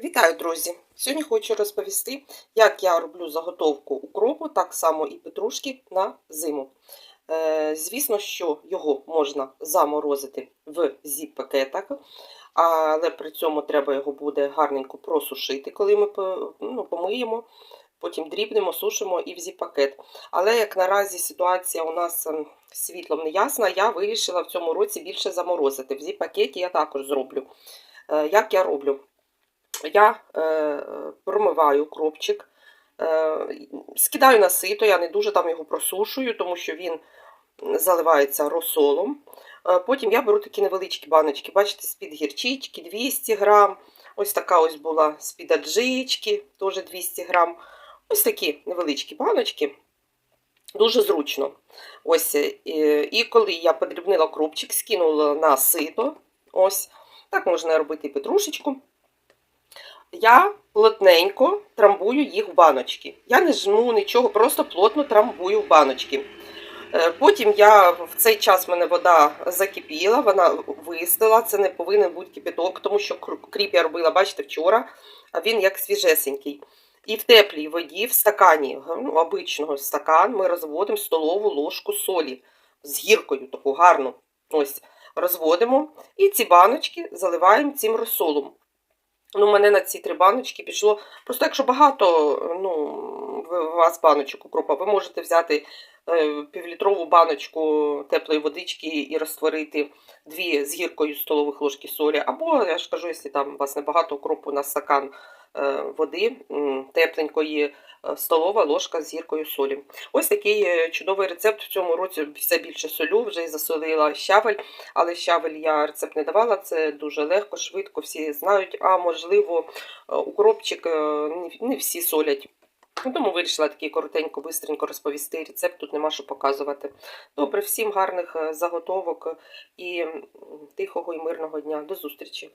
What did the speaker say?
Вітаю, друзі! Сьогодні хочу розповісти, як я роблю заготовку укропу, так само і петрушки на зиму. Е, Звісно, що його можна заморозити в зіп-пакетах, але при цьому треба його буде гарненько просушити, коли ми ну, помиємо, потім дрібнемо, сушимо і в зіп-пакет. Але як наразі ситуація у нас ем, світлом не ясна, я вирішила в цьому році більше заморозити. В зіп-пакеті я також зроблю. Е, Як я роблю? Я е, промиваю укропчик, е, скидаю на сито, я не дуже там його просушую, тому що він заливається розсолом. Е, потім я беру такі невеличкі баночки, бачите, з-під гірчички 200 грам. Ось така ось була з-під аджички, теж 200 грам. Ось такі невеличкі баночки. Дуже зручно. Ось, е, І коли я подрібнила кропчик, скинула на сито. Ось, так можна робити і петрушечку я плотненько трамбую їх в баночки. Я не жму нічого, просто плотно трамбую в баночки. Е, Потім я в цей час в мене вода закипіла, вона вистила. Це не повинен бути кипяток, тому що кріп я робила, бачите, вчора, а він як свіжесенький. І в теплій воді, в стакані, ну, обичного стакан, ми розводимо столову ложку солі з гіркою, таку гарну. Ось, розводимо. І ці баночки заливаємо цим розсолом. Ну, мене на ці три баночки пішло. Просто якщо багато ну, у вас баночок укропа, ви можете взяти е, півлітрову баночку теплої водички і розтворити дві з гіркою столових ложки солі. Або, я ж кажу, якщо там у вас небагато укропу на стакан е, води тепленької, столова ложка з гіркою солі. Ось такий е, чудовий рецепт в цьому році все більше солю, вже і засолила щавель але щавель я рецепт не давала, це дуже легко, швидко, всі знають, а можливо, е, укропчик е, не- всі солять. Ну, Тому вирішила такий коротенько, бистренько розповісти рецепт, тут нема що показувати. Добре, всім гарних е, заготовок і тихого і мирного дня. До зустрічі!